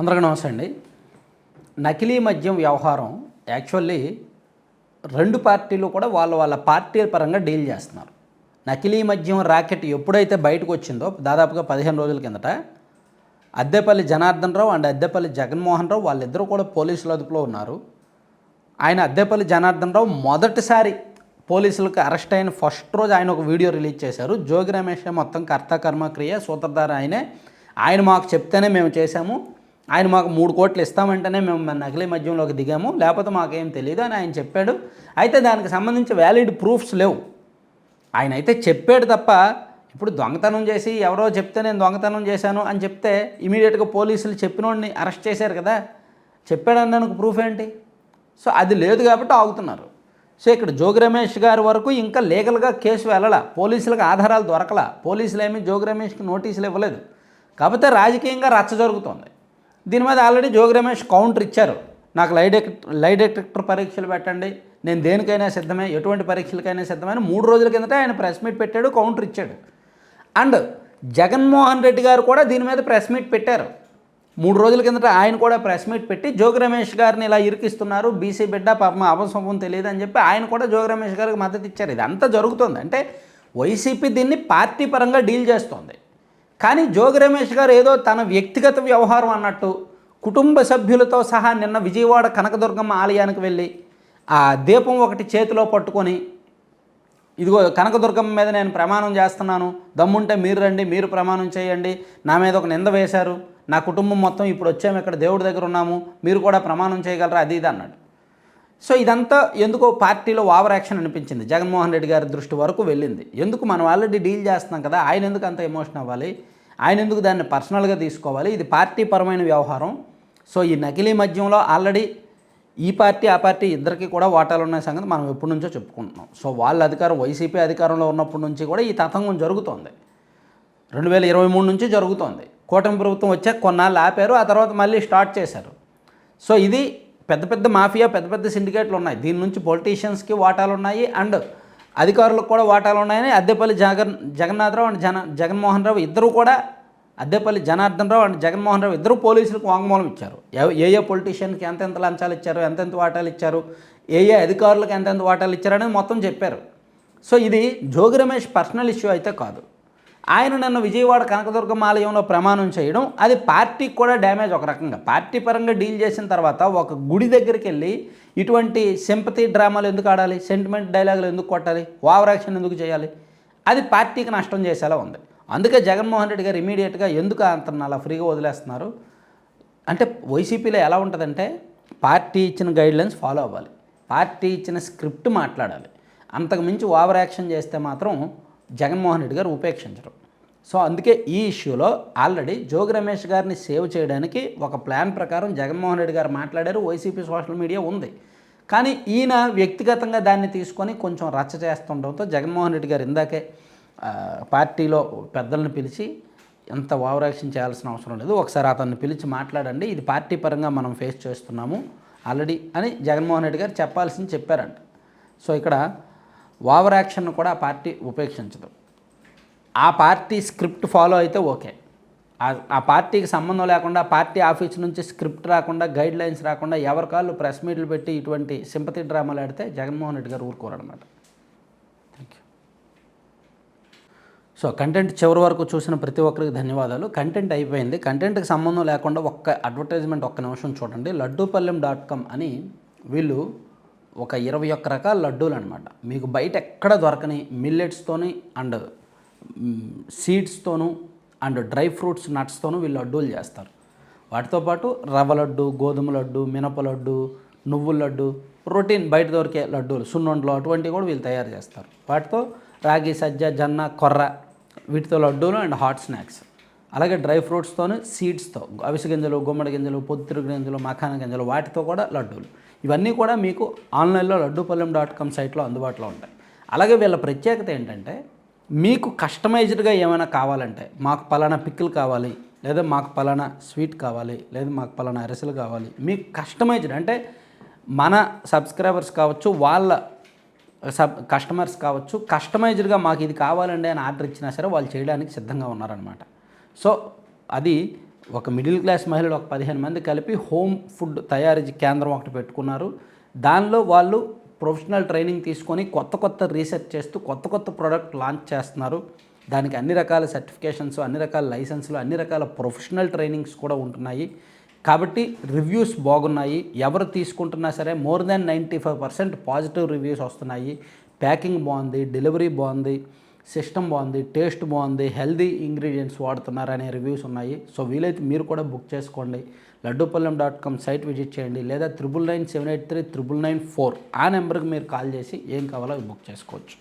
అందరికీ నమస్తే అండి. నకిలీ మద్యం వ్యవహారం యాక్చువల్లీ రెండు పార్టీలు కూడా వాళ్ళ వాళ్ళ పార్టీ పరంగా డీల్ చేస్తున్నారు. నకిలీ మద్యం రాకెట్ ఎప్పుడైతే బయటకు వచ్చిందో దాదాపుగా పదిహేను రోజుల కిందట అద్దెపల్లి జనార్దన్ రావు అండ్ అద్దెపల్లి జగన్మోహన్ రావు వాళ్ళిద్దరూ కూడా పోలీసుల అదుపులో ఉన్నారు. ఆయన అద్దెపల్లి జనార్దన్ రావు మొదటిసారి పోలీసులకు అరెస్ట్ అయిన ఫస్ట్ రోజు ఆయన ఒక వీడియో రిలీజ్ చేశారు. జోగి రమేష్ మొత్తం కర్త కర్మ క్రియ సూత్రధార ఆయనే. ఆయన మాకు చెప్తేనే మేము చేశాము. ఆయన మాకు మూడు కోట్లు ఇస్తామంటేనే మేము మన నకిలీ మద్యంలోకి దిగాము లేకపోతే మాకేం తెలియదు అని ఆయన చెప్పాడు. అయితే దానికి సంబంధించి వ్యాలిడ్ ప్రూఫ్స్ లేవు. ఆయన అయితే చెప్పాడు తప్ప ఇప్పుడు దొంగతనం చేసి ఎవరో చెప్తే నేను దొంగతనం చేశాను అని చెప్తే ఇమీడియట్గా పోలీసులు చెప్పినోడిని అరెస్ట్ చేశారు కదా. చెప్పాడన్నానికి ప్రూఫ్ ఏంటి? సో అది లేదు కాబట్టి ఆగుతున్నారు. సో ఇక్కడ జోగి రమేష్ గారి వరకు ఇంకా లీగల్గా కేసు వెళ్ళలా. పోలీసులకు ఆధారాలు దొరకలా. పోలీసులు ఏమీ జోగి రమేష్కి నోటీసులు ఇవ్వలేదు. కాకపోతే రాజకీయంగా రచ్చ జరుగుతోంది. దీని మీద ఆల్రెడీ జోగి రమేష్ కౌంటర్ ఇచ్చారు. నాకు లై డెటెక్టర్ లై డెటెక్టర్ పరీక్షలు పెట్టండి. నేను దేనికైనా సిద్ధమే ఎటువంటి పరీక్షలకైనా సిద్ధమే మూడు రోజుల కిందట ఆయన ప్రెస్ మీట్ పెట్టాడు కౌంటర్ ఇచ్చాడు. అండ్ జగన్మోహన్ రెడ్డి గారు కూడా దీని మీద ప్రెస్ మీట్ పెట్టారు. మూడు రోజుల కిందట ఆయన కూడా ప్రెస్ మీట్ పెట్టి జోగి రమేష్ గారిని ఇలా ఇరికిస్తున్నారు బీసీ బిడ్డ పాపం అపశంభం తెలియదు అని చెప్పి ఆయన కూడా జోగి రమేష్ గారికి మద్దతు ఇచ్చారు. ఇది జరుగుతుంది. అంటే వైసీపీ దీన్ని పార్టీ పరంగా డీల్ చేస్తోంది. కానీ జోగి రమేష్ గారు ఏదో తన వ్యక్తిగత వ్యవహారం అన్నట్టు కుటుంబ సభ్యులతో సహా నిన్న విజయవాడ కనకదుర్గమ్మ ఆలయానికి వెళ్ళి ఆ దీపం ఒకటి చేతిలో పట్టుకొని ఇదిగో కనకదుర్గమ్మ మీద నేను ప్రమాణం చేస్తున్నాను దమ్ముంటే మీరు రండి మీరు ప్రమాణం చేయండి నా మీద ఒక నింద వేశారు నా కుటుంబం మొత్తం ఇప్పుడు వచ్చాము ఇక్కడ దేవుడి దగ్గర ఉన్నాము మీరు కూడా ప్రమాణం చేయగలరా అది ఇది అన్నాడు. సో ఇదంతా ఎందుకో పార్టీలో ఓవర్ యాక్షన్ అనిపించింది. జగన్మోహన్ రెడ్డి గారి దృష్టి వరకు వెళ్ళింది. ఎందుకు మనం ఆల్రెడీ డీల్ చేస్తున్నాం కదా ఆయన ఎందుకు అంత ఎమోషన్ అవ్వాలి? ఆయన ఎందుకు దాన్ని పర్సనల్గా తీసుకోవాలి? ఇది పార్టీ పరమైన వ్యవహారం. సో ఈ నకిలీ మద్యంలో ఆల్రెడీ ఈ పార్టీ ఆ పార్టీ ఇద్దరికి కూడా వాటాలు ఉన్న సంగతి మనం ఎప్పటి నుంచో చెప్పుకుంటున్నాం. సో వాళ్ళ అధికారం వైసీపీ అధికారంలో ఉన్నప్పటి నుంచి కూడా ఈ తతంగం జరుగుతోంది. రెండు వేల ఇరవై మూడు నుంచి జరుగుతోంది. కూటమి ప్రభుత్వం వచ్చాక కొన్నాళ్ళు ఆపారు ఆ తర్వాత మళ్ళీ స్టార్ట్ చేశారు. సో ఇది పెద్ద పెద్ద మాఫియా పెద్ద పెద్ద సిండికేట్లు ఉన్నాయి. దీని నుంచి పొలిటీషియన్స్కి వాటాలు ఉన్నాయి అండ్ అధికారులకు కూడా వాటాలు ఉన్నాయని అద్దెపల్లి జగన్ జగన్నాథరావు అండ్ జన జగన్మోహన్ రావు ఇద్దరు కూడా అద్దెపల్లి జనార్దన్ రావు అండ్ జగన్మోహన్ రావు ఇద్దరు పోలీసులకు వాంగ్మూలం ఇచ్చారు. ఏ ఏ పొలిటీషియన్కి ఎంతెంత లంచాలు ఇచ్చారు ఎంతెంత వాటాలు ఇచ్చారు ఏ ఏ అధికారులకు ఎంతెంత వాటాలు ఇచ్చారు అనేది మొత్తం చెప్పారు. సో ఇది జోగి రమేష్ పర్సనల్ ఇష్యూ అయితే కాదు. ఆయన నన్ను విజయవాడ కనకదుర్గమ్మ ఆలయంలో ప్రమాణం చేయడం అది పార్టీకి కూడా డ్యామేజ్ ఒక రకంగా. పార్టీ పరంగా డీల్ చేసిన తర్వాత ఒక గుడి దగ్గరికి వెళ్ళి ఇటువంటి సింపతి డ్రామాలు ఎందుకు ఆడాలి? సెంటిమెంట్ డైలాగులు ఎందుకు కొట్టాలి? ఓవర్ యాక్షన్ ఎందుకు చేయాలి? అది పార్టీకి నష్టం చేసేలా ఉంది. అందుకే జగన్మోహన్ రెడ్డి గారు ఇమీడియట్గా ఎందుకు అంత అలా ఫ్రీగా వదిలేస్తున్నారు? అంటే వైసీపీలో ఎలా ఉంటుందంటే పార్టీ ఇచ్చిన గైడ్లైన్స్ ఫాలో అవ్వాలి. పార్టీ ఇచ్చిన స్క్రిప్ట్ మాట్లాడాలి. అంతకుమించి ఓవర్ యాక్షన్ చేస్తే మాత్రం జగన్మోహన్ రెడ్డి గారు ఉపేక్షించరు. సో అందుకే ఈ ఇష్యూలో ఆల్రెడీ జోగి రమేష్ గారిని సేవ్ చేయడానికి ఒక ప్లాన్ ప్రకారం జగన్మోహన్ రెడ్డి గారు మాట్లాడారు వైసీపీ సోషల్ మీడియా ఉంది. కానీ ఈయన వ్యక్తిగతంగా దాన్ని తీసుకొని కొంచెం రచ్చ చేస్తుండటంతో జగన్మోహన్ రెడ్డి గారు ఇందాకే పార్టీలో పెద్దలను పిలిచి ఎంత ఓవరాక్షన్ చేయాల్సిన అవసరం లేదు ఒకసారి అతన్ని పిలిచి మాట్లాడండి ఇది పార్టీ పరంగా మనం ఫేస్ చేస్తున్నాము ఆల్రెడీ అని జగన్మోహన్ రెడ్డి గారు చెప్పాల్సింది చెప్పారంట. సో ఇక్కడ ఓవర్ యాక్షన్ కూడా ఆ పార్టీ ఉపేక్షించదు. ఆ పార్టీ స్క్రిప్ట్ ఫాలో అయితే ఓకే. ఆ- ఆ పార్టీకి సంబంధం లేకుండా పార్టీ ఆఫీస్ నుంచి స్క్రిప్ట్ రాకుండా గైడ్ లైన్స్ రాకుండా ఎవరి కాళ్ళు ప్రెస్ మీట్లు పెట్టి ఇటువంటి సింపతి డ్రామాలు ఆడితే జగన్మోహన్ రెడ్డి గారు ఊరుకోరనమాట థ్యాంక్ యూ సో కంటెంట్ చివరి వరకు చూసిన ప్రతి ఒక్కరికి ధన్యవాదాలు. కంటెంట్ అయిపోయింది. కంటెంట్కి సంబంధం లేకుండా ఒక్క అడ్వర్టైజ్మెంట్ ఒక్క నిమిషం చూడండి. లడ్డూపల్లెం డాట్ కామ్ అని వీళ్ళు ఒక ఇరవై ఒక్క రకాల లడ్డూలు అనమాట మీకు బయట ఎక్కడ దొరకని మిల్లెట్స్తోని అండ్ సీడ్స్తోను అండ్ డ్రై ఫ్రూట్స్ నట్స్తోనూ వీళ్ళు లడ్డూలు చేస్తారు. వాటితో పాటు రవ్వ లడ్డు గోధుమ లడ్డు మినప లడ్డు నువ్వుల లడ్డు రొటీన్ బయట దొరికే లడ్డూలు సున్నుండలు అటువంటివి కూడా వీళ్ళు తయారు చేస్తారు. వాటితో రాగి సజ్జ జొన్న కొర్ర వీటితో లడ్డూలు అండ్ హాట్ స్నాక్స్. అలాగే డ్రై ఫ్రూట్స్తోను సీడ్స్తో అవిసె గింజలు గుమ్మడి గింజలు పొద్దుతిరుగు గింజలు మఖాన గింజలు వాటితో కూడా లడ్డూలు. ఇవన్నీ కూడా మీకు ఆన్లైన్లో లడ్డూపల్లెం డాట్ కామ్ సైట్లో అందుబాటులో ఉంటాయి. అలాగే వీళ్ళ ప్రత్యేకత ఏంటంటే మీకు కస్టమైజ్డ్గా ఏమైనా కావాలంటే మాకు పలానా పిక్కులు కావాలి లేదా మాకు పలానా స్వీట్ కావాలి లేదా మాకు పలానా అరిసెలు కావాలి మీకు కస్టమైజ్డ్ అంటే మన సబ్స్క్రైబర్స్ కావచ్చు వాళ్ళ సబ్ కస్టమర్స్ కావచ్చు కస్టమైజ్డ్గా మాకు ఇది కావాలండి అని ఆర్డర్ ఇచ్చినా సరే వాళ్ళు చేయడానికి సిద్ధంగా ఉన్నారనమాట సో అది ఒక మిడిల్ క్లాస్ మహిళలు ఒక పదిహేను మంది కలిపి హోమ్ ఫుడ్ తయారీ కేంద్రం ఒకటి పెట్టుకున్నారు. దానిలో వాళ్ళు ప్రొఫెషనల్ ట్రైనింగ్ తీసుకొని కొత్త కొత్త రీసెర్చ్ చేస్తూ కొత్త కొత్త ప్రోడక్ట్ లాంచ్ చేస్తున్నారు. దానికి అన్ని రకాల సర్టిఫికేషన్స్ అన్ని రకాల లైసెన్సులు అన్ని రకాల ప్రొఫెషనల్ ట్రైనింగ్స్ కూడా ఉంటున్నాయి. కాబట్టి రివ్యూస్ బాగున్నాయి. ఎవరు తీసుకుంటున్నా సరే more than ninety five percent positive reviews వస్తున్నాయి. ప్యాకింగ్ బాగుంది డెలివరీ బాగుంది. సిస్టమ్ బాగుంది టేస్ట్ బాగుంది హెల్దీ ఇంగ్రీడియంట్స్ వాడుతున్నారు అనే రివ్యూస్ ఉన్నాయి. సో వీలైతే మీరు కూడా బుక్ చేసుకోండి. Laddupallem dot com site visit చేయండి. లేదా triple nine seven eight three triple nine four ఆ నెంబర్కి మీరు కాల్ చేసి ఏం కావాలో బుక్ చేసుకోవచ్చు.